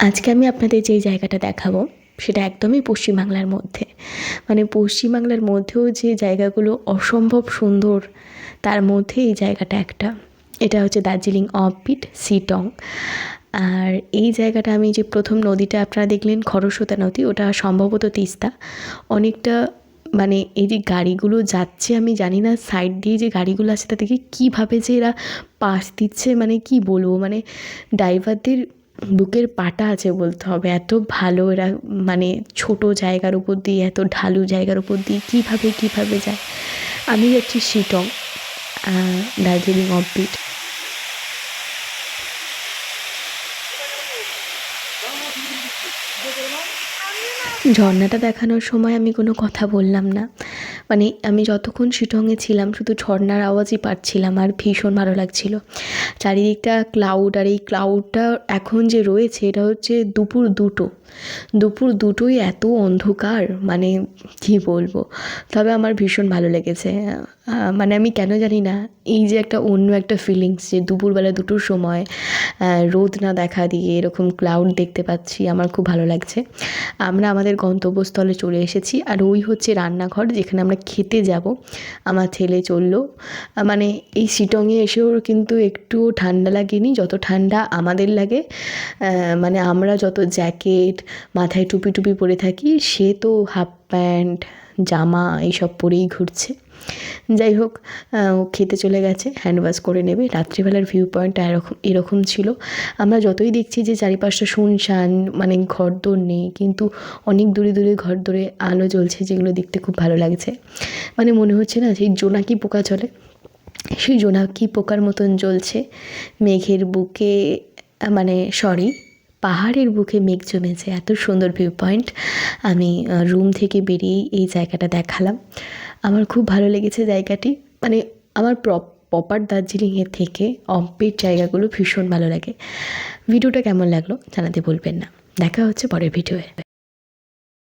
আজকে আমি আপনাদের যেই জায়গাটা দেখাবো, সেটা একদমই পশ্চিমবাংলার মধ্যে। মানে পশ্চিমবাংলার মধ্যেও যে জায়গাগুলো অসম্ভব সুন্দর, তার মধ্যে এই জায়গাটা একটা। এটা হচ্ছে দার্জিলিং অফবিট সিটং। আর এই জায়গাটা আমি যে প্রথম নদীটা আপনারা দেখলেন, খরস্রোতা নদী, ওটা সম্ভবত তিস্তা। অনেকটা মানে এই যে গাড়িগুলো যাচ্ছে, আমি জানি না সাইড দিয়ে যে গাড়িগুলো আছে তা থেকে কীভাবে যে এরা পাশ দিচ্ছে মানে কি বলব? মানে ড্রাইভারদের বুকের পাটা আছে বলতে হবে। এত ভালো এরা মানে ছোট জায়গার উপর দিয়ে, এত ঢালু জায়গার উপর দিয়ে কীভাবে কীভাবে যায়। আমি যাচ্ছি শিটং দার্জিলিং অফবিট ঝর্ণাটা দেখানোর সময় আমি কোনো কথা বললাম না। মানে আমি যতক্ষণ শিটংয়ে ছিলাম, শুধু ঝর্ণার আওয়াজই পাচ্ছিলাম আর ভীষণ ভালো লাগছিল। চারিদিকটা ক্লাউড আর এই ক্লাউডটা এখন যে রয়েছে, এটা হচ্ছে দুপুর দুটো। দুপুর দুটোই এত অন্ধকার মানে কী বলব? তবে আমার ভীষণ ভালো লেগেছে। মানে আমি কেন জানি না, এই যে একটা অন্য একটা ফিলিংস যে দুপুরবেলা দুটোর সময় রোদ না দেখা দিয়ে এরকম ক্লাউড দেখতে পাচ্ছি, আমার খুব ভালো লাগছে। আমরা আমাদের গন্তব্যস্থলে চলে এসেছি আর ওই হচ্ছে রান্নাঘর, যেখানে আমরা খেতে যাব। আমার ছেলে চলল। মানে এই শিটংয়ে এসেও কিন্তু একটু ঠান্ডা লাগেনি, যত ঠান্ডা আমাদের লাগে। মানে আমরা যত জ্যাকেট, মাথায় টুপি টুপি পরে থাকি, সে তো হাফ প্যান্ট, জামা, এইসব পরেই ঘুরছে। যাই হোক ও খেতে চলে গেছে হ্যান্ড ওয়াশ করে নেবে। রাত্রিবেলার ভিউ পয়েন্টটা এরকম এরকম ছিল। আমরা যতই দেখছি যে চারিপাশটা শুনশান মানে ঘরদোর নেই, কিন্তু অনেক দূরে দূরে ঘর দূরে আলো জ্বলছে, যেগুলো দেখতে খুব ভালো লাগছে। মানে মনে হচ্ছে না, সেই জোনাকি পোকা চলে? সেই জোনাকি পোকার মতন জ্বলছে? মেঘের বুকে মানে সরি পাহাড়ের বুকে মেঘ জমেছে। এত সুন্দর ভিউ পয়েন্ট আমি রুম থেকে বেরিয়েই এই জায়গাটা দেখালাম। আমার খুব ভালো লেগেছে জায়গাটি। মানে আমার প্রপার দার্জিলিংয়ের থেকে অম্পের জায়গাগুলো ভীষণ ভালো লাগে। ভিডিওটা কেমন লাগল জানাতে বলবেন না। দেখা হচ্ছে পরের ভিডিওয়ে।